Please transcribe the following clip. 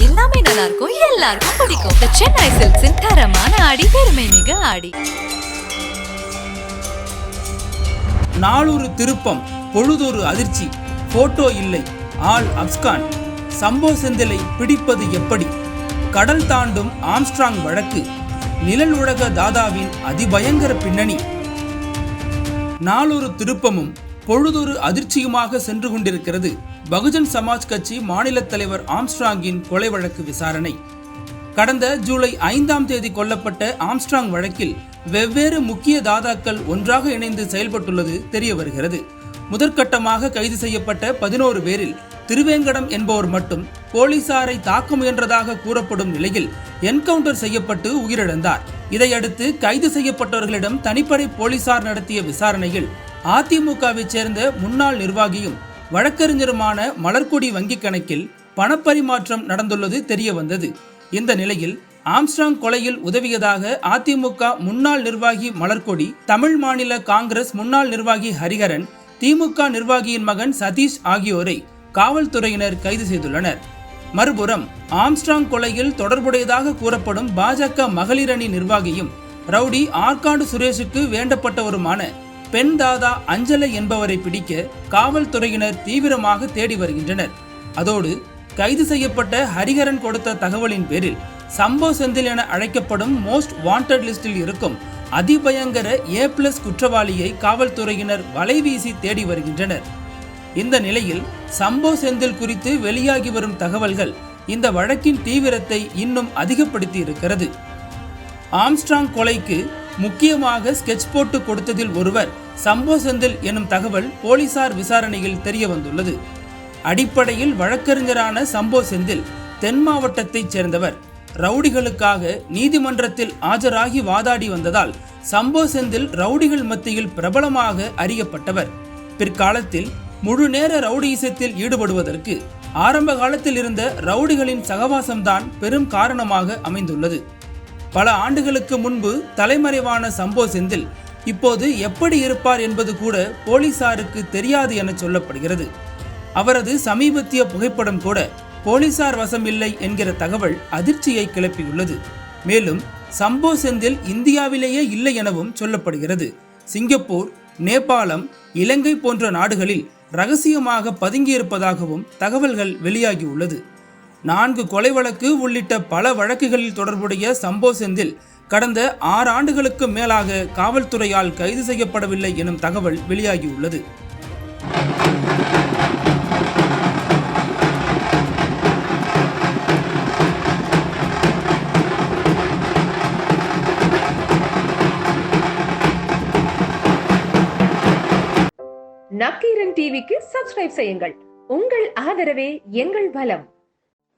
எல்லாமே நல்லா இருக்கும் எல்லாருக்கும் பிடிக்கும். The சென்னை சில்க்ஸின் தரமான ஆடி பெருமை மிக ஆடி. நாளொரு திருப்பம் பொழுதொரு அதிர்ச்சி போட்டோ இல்லை ஆள் அப்ஸ்கான். சம்போ செந்திலை பிடிப்பது எப்படி? கடல் தாண்டும் ஆம்ஸ்ட்ராங் வழக்கு நிழல் உலக தாதாவின் அதிபயங்கர பின்னணி. நாளொரு திருப்பமும் பொழுதொரு அதிர்ச்சியுமாக சென்று கொண்டிருக்கிறது. பகுஜன் சமாஜ் கட்சி மாநில தலைவர் ஆம்ஸ்ட்ராங்கின் கொலை வழக்கு விசாரணை. கடந்த ஜூலை ஐந்தாம் தேதி கொல்லப்பட்ட ஆம்ஸ்ட்ராங் வழக்கில் வெவ்வேறு முக்கிய தாதாக்கள் ஒன்றாக இணைந்து செயல்பட்டுள்ளது தெரிய வருகிறது. முதற்கட்டமாக கைது செய்யப்பட்ட பதினோரு பேரில் திருவேங்கடம் என்பவர் மட்டும் போலீசாரை தாக்க முயன்றதாக கூறப்படும் நிலையில் என்கவுண்டர் செய்யப்பட்டு உயிரிழந்தார். இதையடுத்து கைது செய்யப்பட்டவர்களிடம் தனிப்படை போலீசார் நடத்திய விசாரணையில் அதிமுகவைச் சேர்ந்த முன்னாள் நிர்வாகியும் வழக்கறிஞருமான மலர்கொடி வங்கிக் கணக்கில் பணப்பரிமாற்றம் நடந்துள்ளது தெரிய வந்தது இந்த நிலையில் ஆம்ஸ்ட்ராங் கொலையில் உதவியதாக அதிமுக முன்னாள் நிர்வாகி மலர்கொடி தமிழ் மாநில காங்கிரஸ் முன்னாள் நிர்வாகி ஹரிஹரன் திமுக நிர்வாகியின் மகன் சதீஷ் ஆகியோரை காவல்துறையினர் கைது செய்துள்ளனர். மறுபுறம் ஆம்ஸ்ட்ராங் கொலையில் தொடர்புடையதாக கூறப்படும் பாஜக மகளிரணி நிர்வாகியும் ரவுடி ஆற்காடு சுரேஷுக்கு வேண்டப்பட்டவருமான பெண் தாதா அஞ்சலை என்பவரை பிடிக்க காவல்துறையினர் தீவிரமாக தேடி வருகின்றனர். அதோடு கைது செய்யப்பட்ட ஹரிஹரன் கொடுத்த தகவலின் பேரில் சம்போ செந்தில் என அழைக்கப்படும் மோஸ்ட் வாண்டட் லிஸ்டில் இருக்கும் அதிபயங்கர ஏ பிளஸ் குற்றவாளியை காவல்துறையினர் வலைவீசி தேடி வருகின்றனர். இந்த நிலையில் சம்போ செந்தில் குறித்து வெளியாகி வரும் தகவல்கள் இந்த வழக்கின் தீவிரத்தை இன்னும் அதிகப்படுத்தி இருக்கிறது. ஆம்ஸ்ட்ராங் கொலைக்கு முக்கியமாக ஸ்கெட்ச் போட்டு கொடுத்ததில் ஒருவர் சம்போ செந்தில் எனும் தகவல் போலீசார் விசாரணையில் தெரிய வந்துள்ளது. அடிப்படையில் வழக்கறிஞரான சம்போ செந்தில் தென் மாவட்டத்தைச் சேர்ந்தவர். ரவுடிகளுக்காக நீதிமன்றத்தில் ஆஜராகி வாதாடி வந்ததால் சம்போ செந்தில் ரவுடிகள் மத்தியில் பிரபலமாக அறியப்பட்டவர். பிற்காலத்தில் முழு நேர ரவுடியிசத்தில் ஈடுபடுவதற்கு ஆரம்ப காலத்தில் இருந்த ரவுடிகளின் சகவாசம்தான் பெரும் காரணமாக அமைந்துள்ளது. பல ஆண்டுகளுக்கு முன்பு தலைமறைவான சம்போ செந்தில் இப்போது எப்படி இருப்பார் என்பது கூட போலீசாருக்கு தெரியாது என சொல்லப்படுகிறது. அவரது சமீபத்திய புகைப்படம் கூட போலீசார் வசம் இல்லை என்கிற தகவல் அதிர்ச்சியை கிளப்பியுள்ளது. மேலும் சம்போ செந்தில் இந்தியாவிலேயே இல்லை எனவும் சொல்லப்படுகிறது. சிங்கப்பூர் நேபாளம் இலங்கை போன்ற நாடுகளில் ரகசியமாக பதுங்கியிருப்பதாகவும் தகவல்கள் வெளியாகியுள்ளது. நான்கு கொலை வழக்கு உள்ளிட்ட பல வழக்குகளில் தொடர்புடைய சம்போ செந்தில் கடந்த ஆறு ஆண்டுகளுக்கு மேலாக காவல்துறையால் கைது செய்யப்படவில்லை எனும் தகவல் வெளியாகியுள்ளது. நக்கீரன் டிவிக்கு சப்ஸ்கிரைப் செய்யுங்கள். உங்கள் ஆதரவே எங்கள் பலம்.